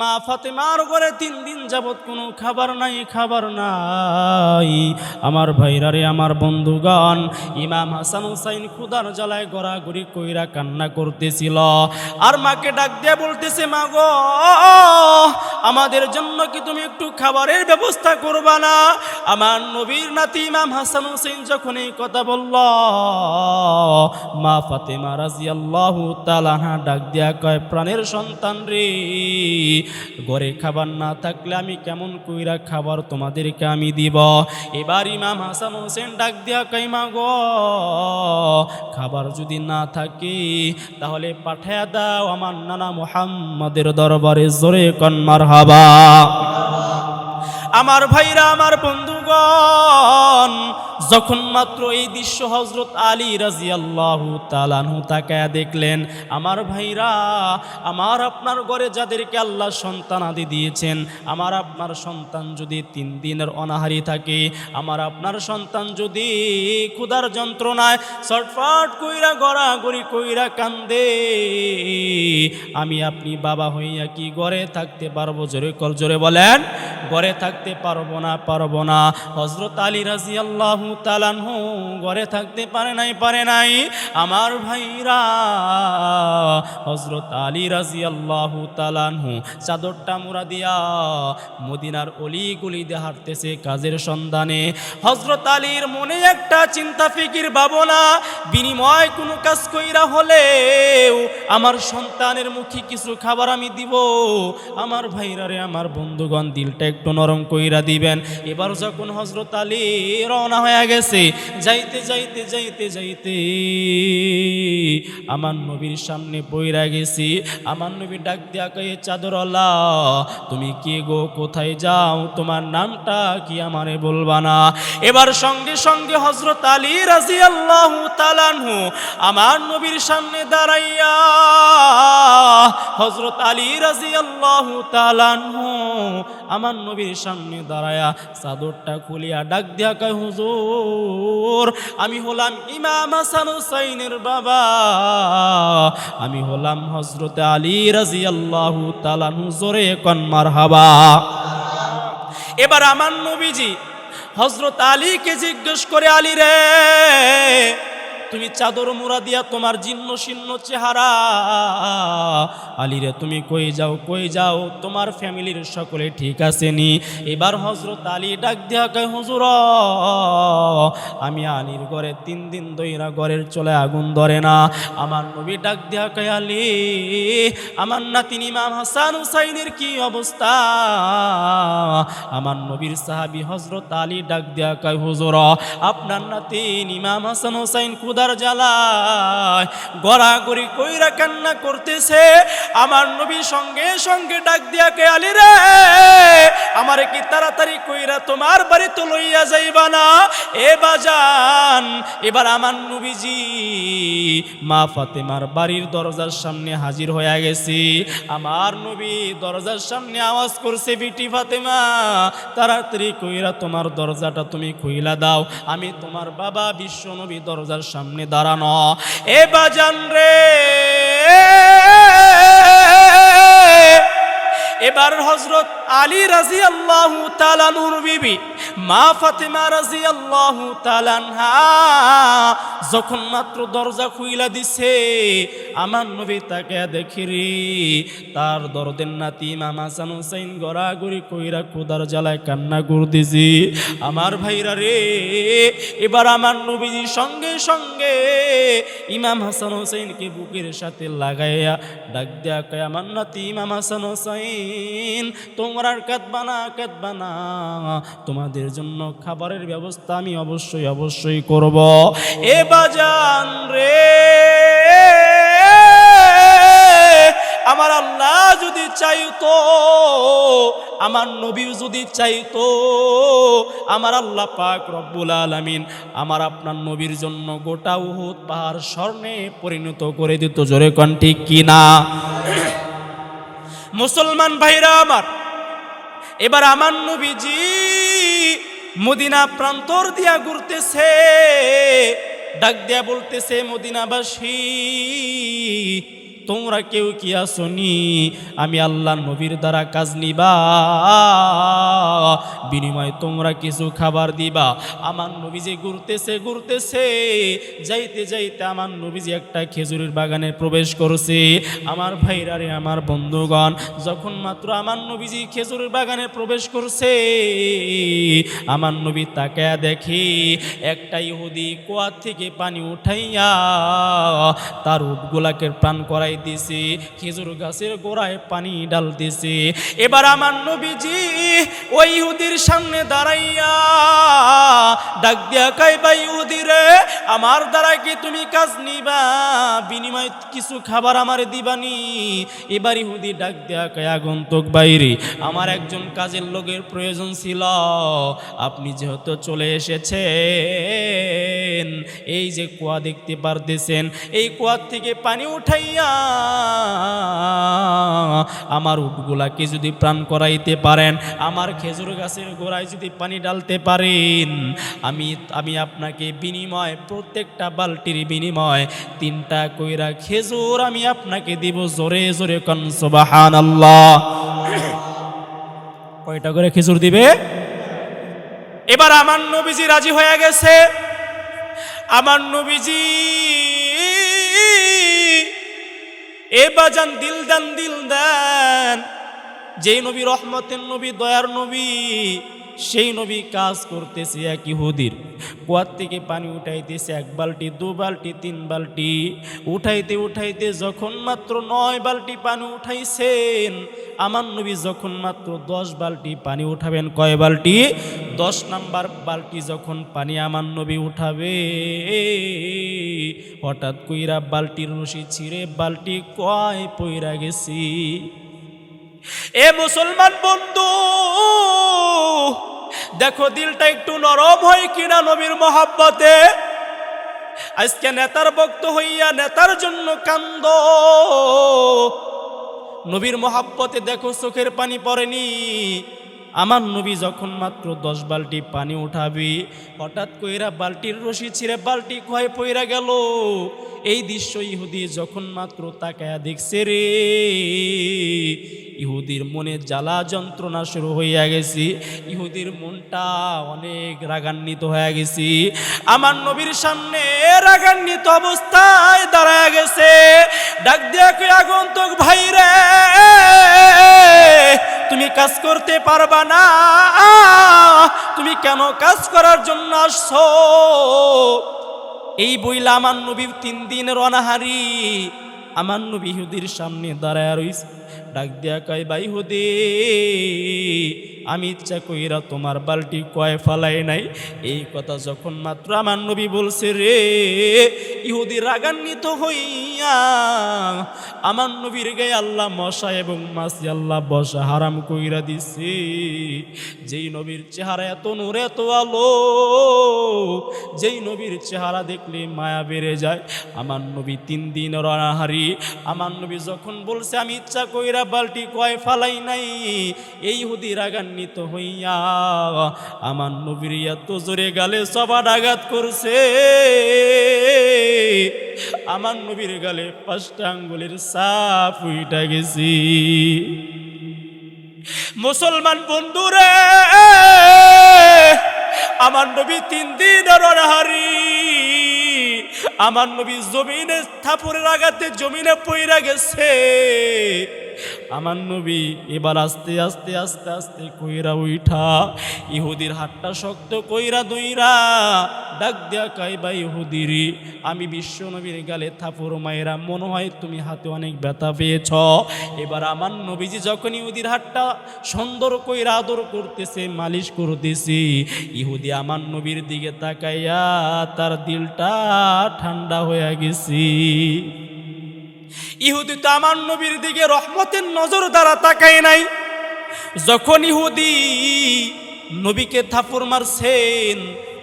মা ফাতেমার ঘরে তিন দিন যাবৎ কোনো খাবার নাই খাবার নাই। আমার ভাইরা রে, আমার বন্ধুগণ, ইমাম হাসান হুসাইন খুদার জ্বালায় গড়াগড়ি কইরা কান্না করতেছিল। আর মাকে ডাক দিয়ে বলতেছে, মা গো, আমাদের জন্য কি তুমি একটু খাবারের ব্যবস্থা করবা না? আমার নবীর নাতি ইমাম হাসান হুসেন যখন এই কথা বলল, মা ফাতেমা রাজিয়াল্লাহু তাআলা ডাক দিয়া কয়, প্রাণের সন্তান রে ঘরে খাবার না থাকলে আমি কেমন কইরা খাবার তোমাদেরকে আমি দিব? এবার ইমাম হাসান হোসেন ডাক দিয়া কাইমা গো, খাবার যদি না থাকে, তাহলে পাঠায় দাও আমার নানা মোহাম্মদের দরবারে জোরে কন্মার হাবা আমার ভাইরা, আমার বন্ধুগণ, যখন মাত্র এই দৃশ্য হজরত আলী রাজি আল্লাহ তালানহু তাকায়া দেখলেন, আমার ভাইরা, আমার আপনার ঘরে যাদেরকে আল্লাহ সন্তান আদি দিয়েছেন, আমার আপনার সন্তান যদি তিন দিনের অনাহারি থাকে, আমার আপনার সন্তান যদি ক্ষুধার যন্ত্রণায় ছটফট কইরা গড়া গড়াগড়ি কইরা কান্দে, আমি আপনি বাবা হইয়া কি ঘরে থাকতে পারব? জোরে কল জোরে বলেন, ঘরে থাকতে পারব না পারব না। হজরত আলী রাজি আল্লাহ তালানহু ঘরে থাকতে পারে নাই পারে নাই। আমার ভাইরা হজরত আলী রাজি আল্লাহ তালানহু চাদরটা মুড়া দিয়া মদিনার অলি গুলি দিয়ে হাঁটতেছে কাজের সন্ধানে। হজরত আলীর মনে একটা চিন্তা ফিকির ভাবনা, বিনিময় কোনো কাজ কইরা হলেও আমার সন্তানের মুখে কিছু খাবার আমি দিব। আমার ভাইরা রে আমার বন্ধুগণ, দিলটা একটু নরম কইরা দিবেন। এবার যখন হজরত আলী রওনা হয়ে গেছে। যাইতে যাইতে যাইতে যাইতে আমার নবীর সামনে বইরা গেছি। আমার নবী ডাক দিয়া কয়ে চাদরওয়ালা তুমি কে গো? কোথায় যাও? তোমার নামটা কি আমারে বলবা না? এবার সঙ্গে সঙ্গে হজরত আলী রাজি আল্লাহ তালানহু আমার নবীর সামনে দাঁড়াইয়া হজরত আলী রাজি আল্লাহ তালানহু আমার নবীর সামনে দাঁড়ায়া চাদরটা খুলিয়া ডাক দিয়া কয়, হুজুর, আমি হলাম ইমাম হাসান হুসাইনের বাবা। আমি হলাম হজরত আলী রাজি আল্লাহ তালানহু জোরে কন্মার হাবা এবার আমার নবীজি হজরত আলীকে জিজ্ঞেস করে, আলী রে তুমি চাদর মুড়া দিয়া তোমার জীর্ণ শীর্ণ চেহারা। আলী রে তুমি কই যাও কই যাও? তোমার ফ্যামিলির সকলে ঠিক আছে নি? এবার হজরত আলী ডাক দিয়া কয়, হুজুর, আমি আলীর ঘরে তিন দিন দইরা ঘরের চলে আগুন ধরে না। আমার নবী ডাক দিয়া কয়, আলী, আমার নাতিন ইমাম হাসান হুসাইনের কি অবস্থা? আমার নবীর সাহাবি হজরত আলী ডাক দিয়া কয়, হুজুর, আপনার নাতিন ইমাম হাসান হুসাইন কুদার জ্বালায়। গড়াগড়ি কইরা কান্না করতেছে। আমার নবী সঙ্গে সঙ্গে ডাক দিয়া কে আলী রে, আমারে কি তাড়াতাড়ি কইরা তোমার বাড়িতে লইয়া যাইবা না? এ বাজান, এবার আমার নবীজি মা ফাতেমার বাড়ির দরজার সামনে হাজির হয়ে গেছি। আমার নবী দরজার সামনে আওয়াজ করছে, বিটি ফাতেমা, তাড়াতাড়ি কইরা তোমার দরজাটা তুমি খুইলা দাও। আমি তোমার বাবা বিশ্ব নবী দরজার সামনে দাঁড়ানো। এ বাজান রে। এবার হজরত আলী রাজি আল্লাহ তালানুর বিবি মা ফাতেমা রাজি আল্লাহ যখন মাত্র দরজা খুইলা দিছে, আমার নবী তাকে দেখি রে, তার দরদের নাতি মামা সান হুসাইন গড়াগড়ি কইরা কুদার জ্বালায় কান্না করতেছি। আমার ভাইরা রে, এবার আমার নবীজি সঙ্গে সঙ্গে ইমাম হাসান হোসেনকে বুকের সাথে লাগাইয়া ডাক দেয়া কয়, আমার নাতি ইমাম হাসান হোসেন তোমরা আর কাঁদবা না কাঁদবা না, তোমাদের জন্য খাবারের ব্যবস্থা আমি অবশ্যই অবশ্যই করব। এ বাজান রে! আমার আল্লাহ যদি চাইতো, আমার নবী যদি চাইতো, আমার আল্লাহ পাক রব্বুল আলামিন আমার আপনার নবীর জন্য গোটা উহুদ পাহাড় স্বর্ণে পরিণত করে দিত। জোরে কন ঠিক কিনা? মুসলমান ভাইরা আমার এবার আমার নবীজি মদিনা প্রান্তর দিয়া ঘুরতেছে ডাক দিয়া বলতেছে মদিনাবাসী তোমরা কেউ কি আসনি? আমি আল্লাহ নবীর দ্বারা কাজ নিবা। বিনিময়ে তোমরা কিছু খাবার দিবা। আমার নবী যে ঘুরতেছে ঘুরতেছে। যাইতে যাইতে আমার নবীজি একটা খেজুরের বাগানে প্রবেশ করছে। আমার ভাইরা রে, আমার বন্ধুগণ, যখন মাত্র আমার নবীজি খেজুরের বাগানে প্রবেশ করছে, আমার নবী তাকায়া দেখে একটা ইহুদি কুয়ার থেকে পানি উঠাইয়া তার উটগুলাকে প্রাণ করাই দিছে, খেজুর গাছের গোড়ায় পানি ডালতেছে। এবার আমার নবীজি ওই ইহুদির সামনে দাঁড়াইয়া ডাক দিয়া কাই বা ইহুদি আমার দ্বারা কি তুমি কাজ নিবা? বিনিময় কিছু খাবার আমার দিবানি। এবার ইহুদি ডাক দিয়া কয়, আগন্তুক বাইরে আমার একজন কাজের লোকের প্রয়োজন ছিল। আপনি যেহেতু চলে এসেছেন এই যে কুয়া দেখতে পারতেছেন, এই কুয়ার থেকে পানি উঠাইয়া আমার উটগুলাকে যদি প্রাণ করাইতে পারেন, আমার খেজুর গাছের গোড়ায় যদি পানি ডালতে পারেন, আমি আমি আপনাকে বিনিময়, প্রত্যেকটা বালতির বিনিময় তিনটা কইরা খেজুর আমি আপনাকে দিব জোরে জোরে কনসবাহান আল্লাহ কয়টা করে খেজুর দিবে? এবার আমার নবীজি রাজি হয়ে গেছে। আমার নবীজি এ বাজান দিল দান দিল নবী রহমতের নবী দয়ার নবী সেই নবী কাজ করতেছে এক ইহুদির। কুয়ার থেকে পানি উঠাইতেছে এক বালটি দু বালটি তিন বালতি। উঠাইতে উঠাইতে যখন মাত্র নয় বালটি পানি উঠাইছেন, আমার নবী যখন মাত্র দশ বালটি পানি উঠাবেন, কয় বালটি দশ নাম্বার বালটি যখন পানি আমার নবী উঠাবে, হঠাৎ কইরা বালটির রশি ছিঁড়ে বালটি কয় পইরা গেছি। এ মুসলমান বন্ধু দেখো, দিলটা একটু নরম হয় কিনা নবীর মহাব্বতে? আজকে নেতার বক্ত হইয়া নেতার জন্য কান্দ। নবীর মহাব্বতে দেখো, চোখের পানি পড়েনি। আমার নবী যখন মাত্র দশ বালতি পানি উঠাবি, হঠাৎ কইরা বালতির রশি ছিঁড়ে বালতি ক্ষয় পইরা গেল। এই দৃশ্য ইহুদি যখন মাত্র তাকায়া দেখছে রে, ইহুদির মনে জ্বালা যন্ত্রণা শুরু হইয়া গেছি। ইহুদির মনটা অনেক রাগান্বিত হয়ে গেছি। আমার নবীর সামনে রাগান্বিত অবস্থায় দাঁড়ায় গেছে। ডাক দিয়া আগন্তক ভাই রে তুমি কাজ করতে পারবা না। তুমি কেন কাজ করার জন্য আসছো? এই বইলা আমার নবী তিন দিন অনাহারি আমার নবী হুদির সামনে দাঁড়ায় রইছে। ডাক দিয়া কয় বাই হুদি, আমি ইচ্ছা কইরা তোমার বালটি কয় ফালাই নাই? এই কথা যখন মাত্র আমার নবী বলছে রে, ইহুদি রাগান্বিত হইয়া আমার নবীর গায়ে আল্লাহ মশা এবং মাসি আল্লাহ বসা হারাম কইরা দিছে। যেই নবীর চেহারা এত নূর, এত আলো, যেই নবীর চেহারা দেখলে মায়া বেড়ে যায়। আমার নবী তিন দিন রানাহারি আমার নবী যখন বলছে, আমি ইচ্ছা কইরা বালটি কয়, ফালাই নাই, এই হুদি রাগান্বিত হইয়া আমার নবীর এত জোরে গালে সবার আঘাত করছে। আমার নবীর গালে পাঁচটা আঙ্গুলের সাপ উইটা গেছি। মুসলমান বন্ধুরে, আমার নবী তিন দিন হারি। আমার নবী জমিনে থাপুরের আঘাতে জমিনে পইরা গেছে। আমার নবী এবার আস্তে আস্তে আস্তে আস্তে কইরা উইঠা, ইহুদির হাতটা শক্ত কইরা দইরা, ডাক দেয়া কাইবা ইহুদিরি, আমি বিশ্ব নবীর গালে থাপুর মায়েরা মনে হয় তুমি হাতে অনেক ব্যথা পেয়েছ। এবার আমার নবীজি যখন ইহুদির হাতটা সুন্দর কইরা আদর করতেছে, মালিশ করতেছি, ইহুদি আমার নবীর দিকে তাকাইয়া তার দিলটা ঠান্ডা হয়ে গেছি। ইহুদি তো আমার নবীর দিকে রহমতের নজর দ্বারা তাকায় নাই। যখন ইহুদি নবীকে থাপুর মারছেন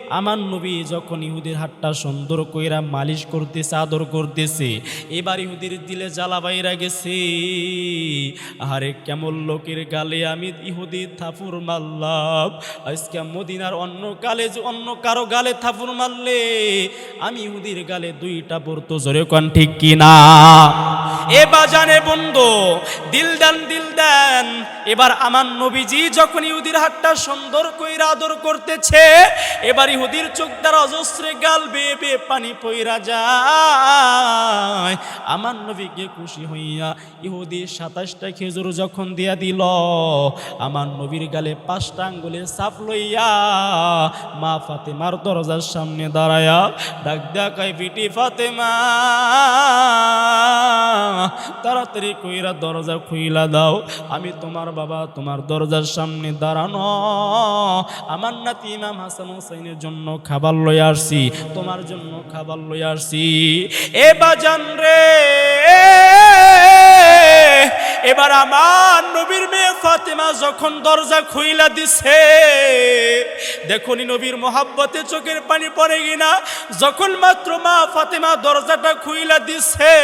আমার নবী যখন ইহুদের হাতটা সুন্দর কইরা মালিশ করতেছে, আদর করতেছে, এবার ইহুদের দিলে জ্বালা বাইরা গেছে। আরে কেমন লোকের গালে আমি ইহুদি থাপুর মারলাম। আজকে মদিনার অন্য কালে যে অন্য কারও গালে থাপুর মারলে, আমি ইহুদির গালে দুইটা পড়তো জোরে কন ঠিক কিনা? এ বাজানে বন্ধু দিল দেন দিল দেন এবার আমার নবীজি যখন ইহুদির হাতটা সুন্দর কইরা আদর করতেছে, এবার ইহুদির চোখ দ্বারা অজস্রে গাল বেয়ে বেয়ে পানি পইরা যায়। আমার নবীকে খুশি হইয়া ইহুদি সাতাশটা খেজুর যখন দিয়া দিল, আমার নবীর গালে পাঁচটা আঙ্গুলে সাপ লইয়া মা ফাতেমার দরজার সামনে দাঁড়ায়া ডাক দেখাই বিটি ফাতেমা। তাড়াতাড়ি কইরা দরজা খুইলা দাও। আমি তোমার বাবা, তোমার দরজার সামনে দাঁড়ানো। আমার নাতি ইমাম হাসান হুসাইনের জন্য খাবার লই আসছি, তোমার জন্য খাবার লই আসছি। এ বাজান রে এবার আমার নবীর মেয়ে ফাতেমা যখন দরজা খুইলা দিছে, দেখুনি নবীর মোহাব্বতে চোখের পানি পড়ে কিনা। যখন মাত্র মা ফাতেমা দরজাটা খুইলা দিছে,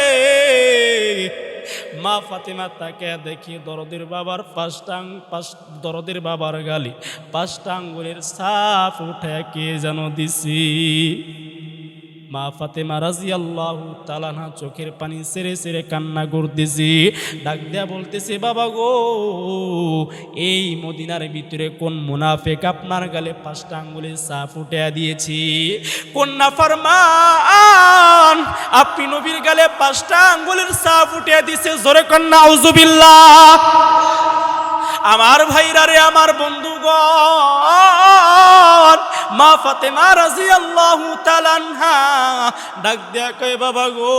মা ফাতেমা তাকে দেখি দরদের বাবার পাঁচটা, পাঁচ, দরদের বাবার গালি, পাঁচটা আঙ্গুলের সাফ উঠে কে যেন দিছি। মা ফাতেমা রাজি আল্লাহ তালানা চোখের পানি সেরে সেরে কান্না করতেছি। ডাক দেয়া বলতেছে, বাবা গো, এই মদিনার ভিতরে কোন মুনাফেক আপনার গালে পাঁচটা আঙ্গুলে সাফ উঠে দিয়েছি? কোন নাফরমান আপনি নবীর গালে পাঁচটা আঙ্গুলের সাফ উঠে দিছে জোরে কন্যা আউজুবিল্লাহ আমার ভাইরা রে আমার বন্ধুগণ মা ফাতেমা রাদিয়াল্লাহু তাআলা আনহা ডাক দেয়া বাবা গো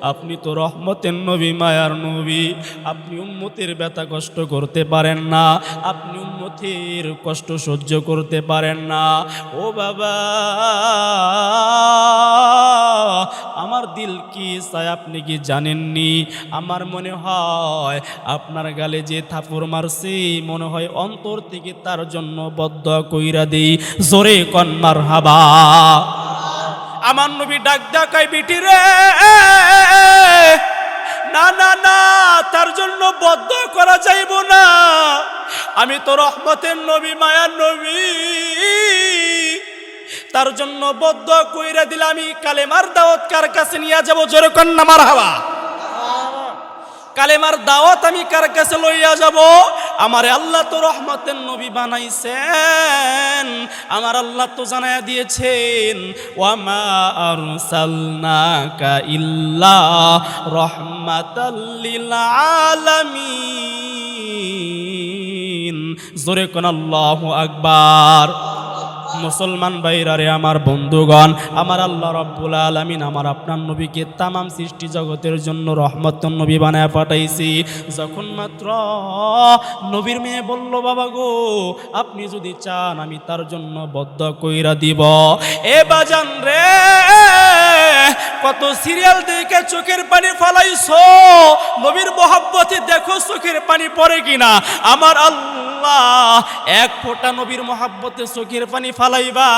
আপনি তো রহমতের নবী, মায়ার নবী। আপনি উম্মতের ব্যথা কষ্ট করতে পারেন না। আপনি উম্মতের কষ্ট সহ্য করতে পারেন না। ও বাবা, আমার দিল কি চায় আপনি কি জানেননি? আমার মনে হয় আপনার গালে যে থাপুর মারছে, মনে হয় অন্তর থেকে তার জন্য বদ্ধ কইরা দেই। জোরে কন্মার হাবা আমার নবী ডাক ডাকাই বিটি রে! না না না, তার জন্য বদ্ধ করা যাইব না। আমি তো রহমতের নবী, মায়ার নবী। তার জন্য বদ্ধ কইরা দিলে আমি কালেমার দাওয়াত কার কাছে নিয়ে যাব? জোরে কন্যা মার হাওয়া কালেমার দাওয়াত আমি কার কাছে লইয়া যাব? আমারে আল্লাহ তো রহমতের নবী বানাইছেন। আমার আল্লাহ তো জানাই দিয়েছেন, ওয়ামা আরসালনাকা ইল্লা রহমাতাল্লিল আলামিন। জোরে কোন আল্লাহু আকবার। মুসলমান ভাইরা রে আমার বন্ধুগণ, আমার আল্লাহ রব্বুল আলমিন আমার আপনার নবীকে তামাম সৃষ্টি জগতের জন্য রহমত নবী বানায় পাঠাইছি। যখন মাত্র নবীর মেয়ে বলল, বাবা গো, আপনি যদি চান, আমি তার জন্য বদ্ধ কইরা দিব। এ বাজান রে, কত সিরিয়াল দেখে চোখের পানি ফালাইছো? নবীর মোহাব্বতে দেখো চোখের পানি পড়ে কিনা? আমার আল্লাহ এক ফোঁটা নবীর মোহাব্বতে চোখের পানি ফালাইবা।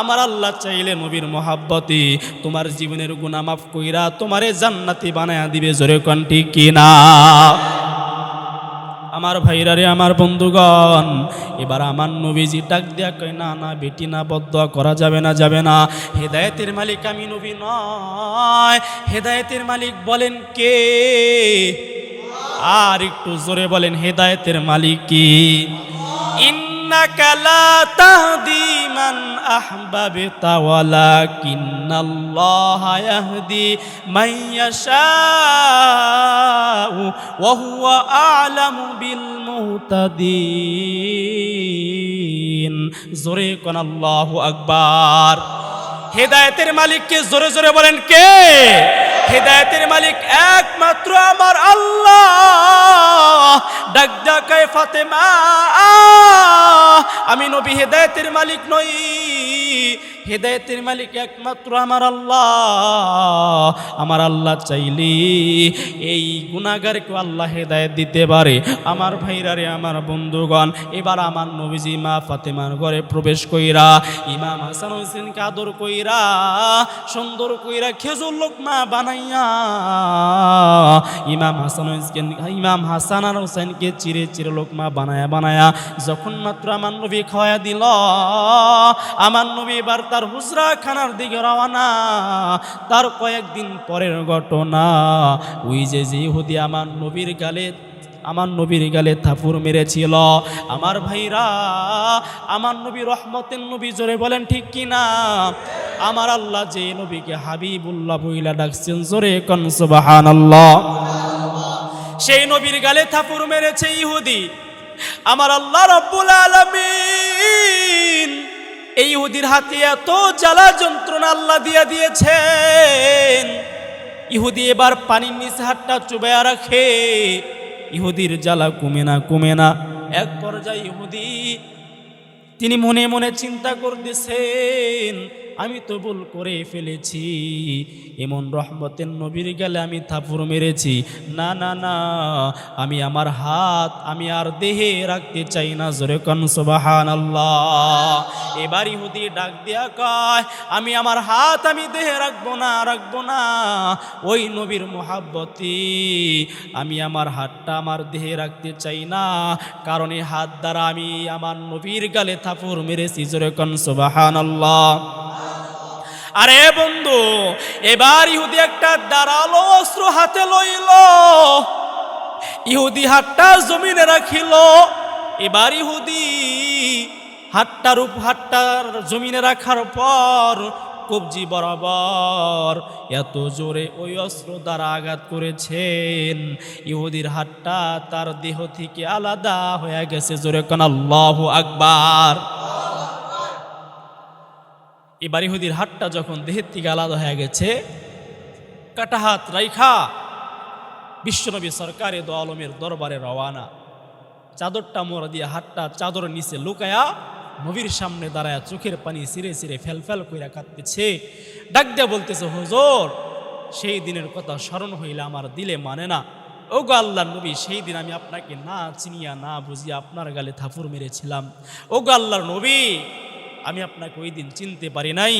আমার আল্লাহ চাইলে নবীর মহাব্বতে তোমার জীবনের গুণা মাফ কইরা তোমারে জান্নাতি বানায়া দিবে, জোরে কন্টি কিনা আমার ভাইরা রে, আমার বন্ধুগণ, এবার আমার নবীজি ডাক দেয়া কয়, না না, বেটি, না বদ্ধ করা যাবে না যাবে না। হেদায়েতের মালিক আমি নবী নয়। হেদায়েতের মালিক বলেন কে? আর একটু জোরে বলেন, হেদায়েতের মালিক কি? তাহদি মান বিল জোরে কোন আকবার। হেদায়েতের মালিককে জোরে জোরে বলেন কে? হেদায়েতের মালিক একমাত্র আমার আল্লাহ। ডাক ডাকায় ফাতেমা। আমি নবী হেদায়তের মালিক নই। হেদায়েতের মালিক একমাত্র আমার আল্লাহ। আমার আল্লাহ চাইলে এই গুণাগারকে আল্লাহ হেদায়েত দিতে পারে। আমার ভাইরা রে, আমার বন্ধুগণ, এবার আমার নবীজি মা ফাতেমার ঘরে প্রবেশ কইরা, ইমাম হাসান হোসেনকে আদর কইরা, সুন্দর কইরা খেজুর লোকমা বানাইয়া, ইমাম হাসান হোসেন, ইমাম হাসান আর হোসেনকে চিরে চিরে লোকমা বানায়া বানায়া, যখন মাত্র আমার নবী খাওয়া দিল, আমার নবী এবার তার হুজরা খানার দিকে রওনা। তার কয়েকদিন পরের ঘটনা। ওই যে ইহুদি আমার নবীর গালে, আমার নবীর গালে থাপুর মেরেছিল। আমার ভাইরা, আমার নবী রহমতের নবী জোরে বলেন, ঠিক কি না? আমার আল্লাহ যে নবীকে হাবিবুল্লাহ বইলা ডাকছেন, জোরে কন সুবহানাল্লাহ। সেই নবীর গালে থাপুর মেরেছে ইহুদি। আমার আল্লাহ রব্বুল আলামিন এই ইহুদির হাতে এত জ্বালা যন্ত্রণা আল্লাহ দিয়া দিয়েছেন। ইহুদি এবার পানির নিচে হাতটা চুবাইয়া রাখে। ইহুদির জ্বালা কমে না কমে না। এক পর্যায়ে ইহুদি, তিনি মনে মনে চিন্তা করতেছেন আমি তো ভুল করে ফেলেছি। এমন রহমতের নবীর গেলে আমি থাপুর মেরেছি। না না না, আমি আমার হাত, আমি আর দেহে রাখতে চাই না। জোরে কন সুবাহান আল্লাহ এবার ইহুদি ডাক দিয়া কয়, আমি আমার হাত, আমি দেহে রাখব না রাখব না। ওই নবীর মোহাব্বতি, আমি আমার হাতটা আমার দেহে রাখতে চাই না। কারণ এই হাত দ্বারা আমি আমার নবীর গালে থাপুর মেরেছি। জোরে কন সুবাহান আল্লাহ আরে বন্ধু, এবার ইহুদি একটা দাঁড়াল অস্ত্র হাতে লইল। ইহুদি হাতটা জমিনে রাখিল। এবার ইহুদি হাতটার উপ হাতটার জমিনে রাখার পর কবজি বরাবর এত জোরে ওই অস্ত্র দ্বারা আঘাত করেছেন। ইহুদির হাতটা তার দেহ থেকে আলাদা হয়ে গেছে। জোরে কান আল্লাহ আকবার। এবার ইহুদির হাতটা যখন দেহের থেকে আলাদা হয়ে গেছে, কাটা হাত রাইখা, বিশ্বনবী সরকারে দো আলমের দরবারে রওয়ানা। চাদরটা মোড়া দিয়ে হাতটা চাদর নিচে লুকায়া নবীর সামনে দাঁড়ায় চোখের পানি সিরে সিরে ফেল ফেল কইরা কাঁদতেছে। ডাক দিয়া বলতেছে, হুজুর, সেই দিনের কথা স্মরণ হইলে আমার দিলে মানে না। ও গো আল্লাহ নবী, সেই দিন আমি আপনাকে না চিনিয়া না বুঝিয়া আপনার গালে থাপুর মেরেছিলাম। ও গো আল্লাহর নবী আমি আপনাকে ওই দিন চিনতে পারি নাই,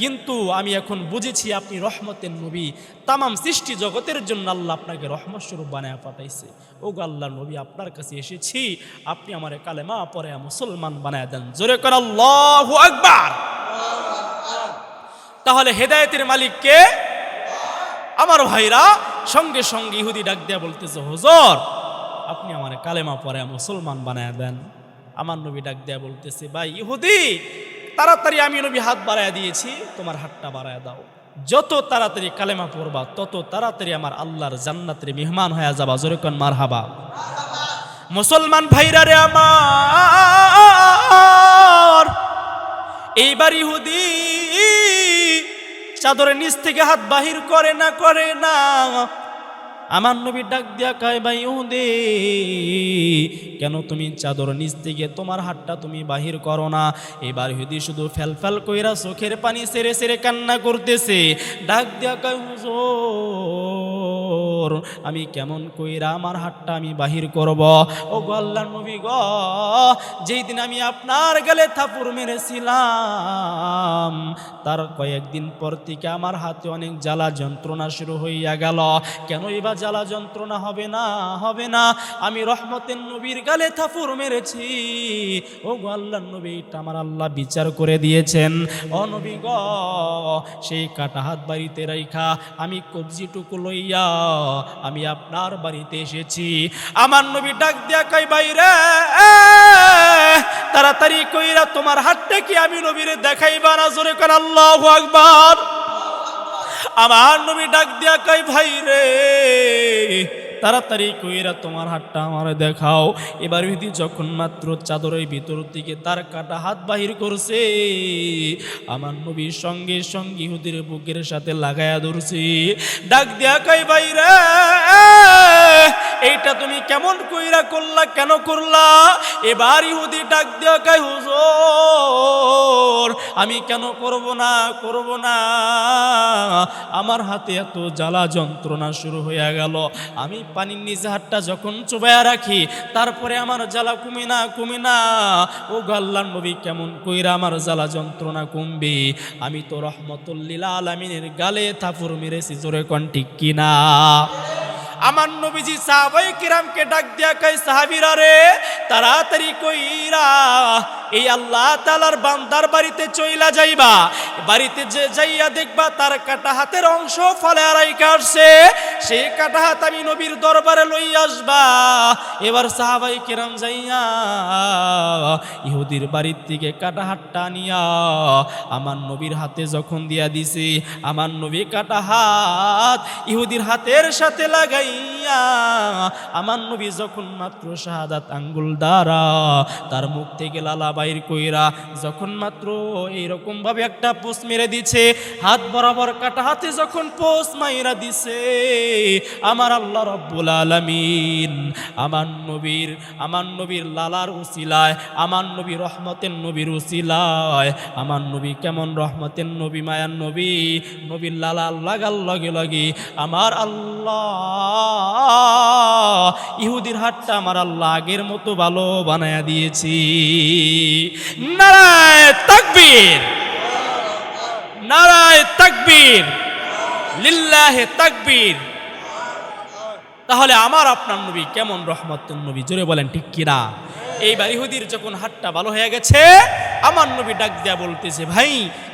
কিন্তু আমি এখন বুঝেছি আপনি রহমতের নবী। তামাম সৃষ্টি জগতের জন্য আল্লাহ আপনাকে রহমত স্বরূপ বানায় পাঠাইছে। ও আল্লাহ নবী, আপনার কাছে এসেছি, আপনি আমার কালেমা পরে মুসলমান বানায় দেন। জোরে কর আকবার! তাহলে হেদায়েতের মালিককে আমার ভাইরা, সঙ্গে সঙ্গে ইহুদি ডাক দেয়া বলতেছে, হুজুর, আপনি আমার কালেমা পরে মুসলমান বানায় দেন। আমার নবী ডাক দেয়া বলতেছে, ভাই ইহুদি, তাড়াতাড়ি আমি নবী হাত বাড়ায় দিয়েছি, তোমার হাতটা বাড়ায় দাও। যত তাড়াতাড়ি কালেমা পড়বা, তত তাড়াতাড়ি আমার আল্লাহর জান্নাতের মেহমান হয়ে যাবা। জোরেকন মার হাবা মুসলমান ভাইরা রে আমার, এইবার ইহুদি চাদরের নিচ থেকে হাত বাহির করে না করে না। আমার নবী ডাক দিয়া কায়, ভাই ইহুদি, কেন তুমি চাদর নিচ থেকে তোমার হাতটা তুমি বাহির করো না? এবার ইহুদি শুধু ফেল ফেল কইরা চোখের পানি সেরে সেরে কান্না করতেছে। ডাক দিয়া কায়, হুজুর, আমি কেমন কইরা আমার হাতটা আমি বাহির করব? ও গো আল্লাহর নবী গ, যেই দিন আমি আপনার গেলে থাপুর মেরেছিলাম তার কয়েকদিন পর থেকে আমার হাতে অনেক জ্বালা যন্ত্রণা শুরু হইয়া গেল। কেন এবার জ্বালা যন্ত্রণা হবে না? হবে না। আমি রহমতের নবীর গালে থাপুর মেরেছি। ও গো আল্লাহর নবী আমার আল্লাহ বিচার করে দিয়েছেন। ও নবী গ, সেই কাটা হাত বাড়িতে রাইখা, আমি কবজিটুকু লইয়া আমি আপনার বাড়িতে এসেছি। আমার নবী ডাক দিয়া কই বাইরে তাড়াতাড়ি কইরা তোমার হাতটা কি আমি নবীরে দেখাইবা না। জোরে কর আল্লাহু আকবার। আমার নবী ডাক দিয়া কই ভাই রে, তাড়াতাড়ি কইরা তোমার হাতটা আমার দেখাও। এবার বিধি যখন মাত্র চাদরের ভিতর থেকে তার কাটা হাত বাহির করছে, আমার নবীর সঙ্গে সঙ্গে ইহুদির বুকের সাথে লাগায়া ধরছি। ডাক দিয়া কই ভাই রে এইটা তুমি কেমন কইরা করলা, কেন করলা? এবার ইহুদি ডাক দিয়া কাই হুজুর, আমি কেন করব না করব না? আমার হাতে এত জ্বালা যন্ত্রণা শুরু হয়ে গেল। আমি পানির নিচে হাতটা যখন চুবাইয়া রাখি, তারপরে আমার জ্বালা কমে না কমে না। ও গাল্লার নবী, কেমন কইরা আমার জ্বালা যন্ত্রণা কমবে? আমি তো রহমতুল্লিল আলমিনের গালে থাপুর মেরেছি, জোরে কন ঠিক কিনা? আমার নবীজি সাহাবাই কিরামকে ডাক দিয়া কই সাহাবিরা রে, তাড়াতাড়ি কইরা, এই আল্লাহ তালার বান্দার বাড়িতে চইলা যাইবা। বাড়িতে যে যাইয়া দেখবা, তার কাটা হাতের অংশ ফলে আড়াই কাটছে সেই কাটা হাত আমি নবীর দরবারে লই আসবা। এবার সাহাবাই কিরাম যাইয়া, ইহুদির বাড়ির থেকে কাটা হাতটা নিয়া আমার নবীর হাতে যখন দিয়া দিছে, আমার নবী কাটা হাত ইহুদির হাতের সাথে আমার নবী যখন মাত্র শাহাদাত আঙ্গুল দ্বারা তার মুখ থেকে লালা বাইর কইরা যখন মাত্র এইরকম ভাবে একটা পোষ মেরে দিছে, হাত বরাবর কাটা হাতে যখন পোষ মাইরা দিছে, আমার আল্লাহ রব্বুল আলামিন আমার নবীর আমার নবীর লালার উসিলায়, আমার নবী রহমতের নবীর উসিলায়, আমার নবী কেমন রহমতের নবী, মায়ার নবী, নবীর লালা লাগাল লগে লগে আমার আল্লাহ ইহুদির হাটটা আমার আল্লাহ আগের মতো ভালো বানায়া দিয়েছি। নারায় তাকবীর। নারায় তাকবীর। লিল্লাহে তাকবীর। তাহলে আমার আপনার নবী কেমন রহমতুল নবী? জোরে বলেন, ঠিক কিনা? এইবার ইহুদির যখন হাতটা ভালো হয়ে গেছে, আমার নবী ডাক দেয়া বলতেছে, ভাই,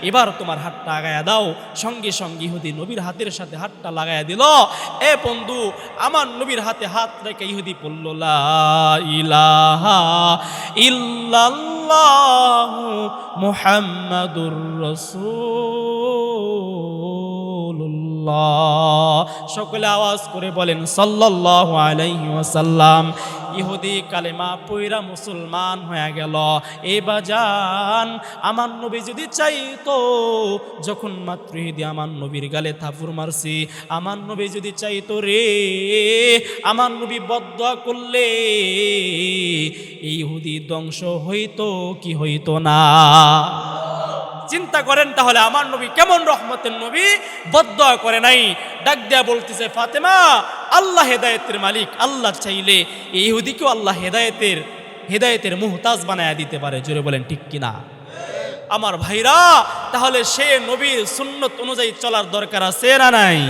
এবার তোমার হাতটা আগায়া দাও। সঙ্গে সঙ্গে ইহুদি নবীর হাতের সাথে হাতটা লাগায়া দিল। এ বন্ধু, আমার নবীর হাতে হাত রেখে ইহুদি পড়ল ইলাহা সকলে আওয়াজ করে বলেন, সাল্লাল্লাহু আলাইহি ওয়াসাল্লাম। ইহুদি কালেমা পইরা মুসলমান হয়ে গেল। এই বাজান, আমার নবী যদি চাইতো, যখন মাত্র ইহুদি আমার নবীর গালে থাপুর মারছি, আমার নবী যদি চাইতো রে, আমার নবী বদ্ধ করলে ইহুদি ধ্বংস হইতো কি হইতো না? চিন্তা করেন তাহলে আমার নবী কেমন রহমতের নবী? বদ্ধ করে নাই। ডাক দেয়া বলতেছে, ফাতেমা, আল্লাহ হেদায়েতের মালিক, আল্লাহ চাইলে এই ইহুদিকেও আল্লাহ হেদায়েতের হেদায়েতের মুহতাজ বানায়া দিতে পারে। জোরে বলেন, ঠিক কিনা আমার ভাইরা, তাহলে সে নবীর সুন্নত অনুযায়ী চলার দরকার আছে না নাই?